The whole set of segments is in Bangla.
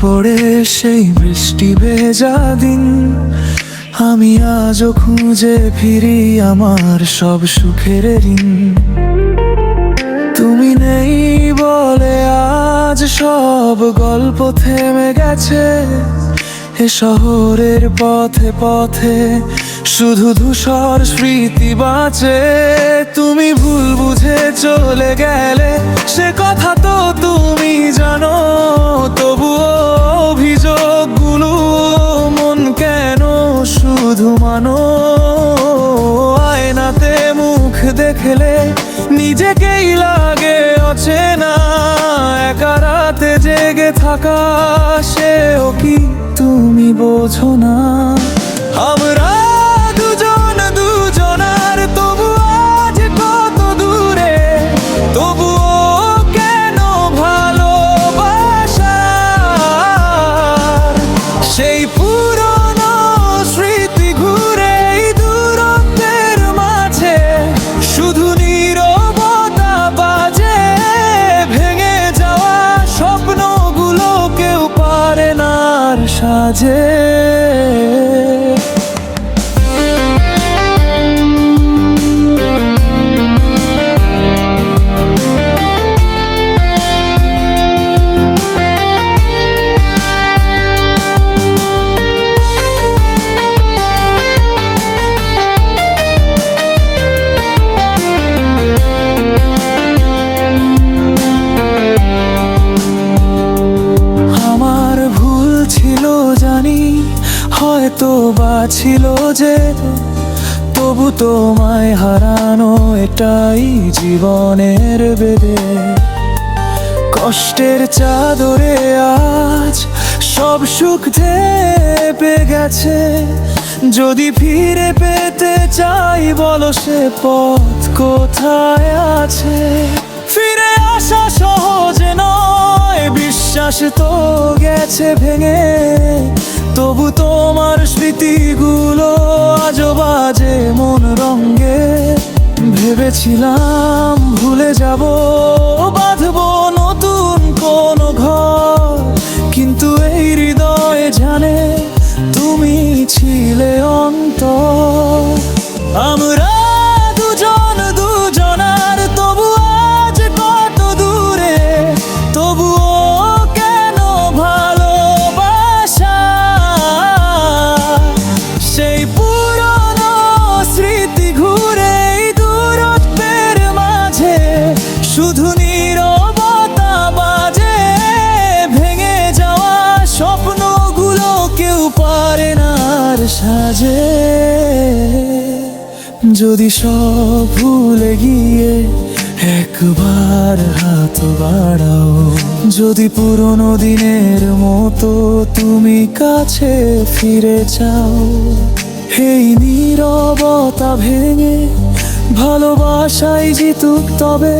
পড়ে সেই বৃষ্টি ভেজা দিন? আমি আজও খুঁজে ফিরি আমার সব সুখের ঋণ। তুমি নেই বলে আজ সব গল্প থেমে গেছে। এ শহরের পথে পথে শুধু ধূসর স্মৃতি বাঁচে। তুমি ভুল চলে গেলে সে কথা তো তুমি জানো, তবুও অভিযোগগুলো মন কেন শুধু মানো? আয়নাতে মুখ দেখলে নিজেকেই লাগে অচেনা, একা রাতে জেগে থাকা, সেও কি তুমি বোঝো না? পারে না সাজে। হয়তো বা ছিল যে, তবু তোমায় হারানো এটাই জীবনের বেদে। কষ্টের চাদরে আজ সব সুখ ঢেপে গেছে। যদি ফিরে পেতে চাই, বলো সে পথ কোথায় আছে? ফিরে আসা সহজে নয়। বিশ্বাস তো গেছে ভেঙে, তবু তোমার স্মৃতিগুলো আজও বাজে মন রঙ্গে। ভেবেছিলাম ভুলে যাব, বাঁধবো নতুন কোন ঘর, কিন্তু এই হৃদয় জানে তুমি ছিলে অন্তর। আমরা সাজে যদি সব ভুলে গিয়ে একবার হাত বাড়াও। যদি পুরনো দিনের মতো তুমি কাছে ফিরে চাও, এই নীরবতা ভেঙে ভালোবাসাই জিতুক তবে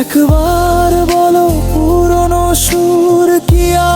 একবার বলো, পুরনো সুর কি আবার বাজবে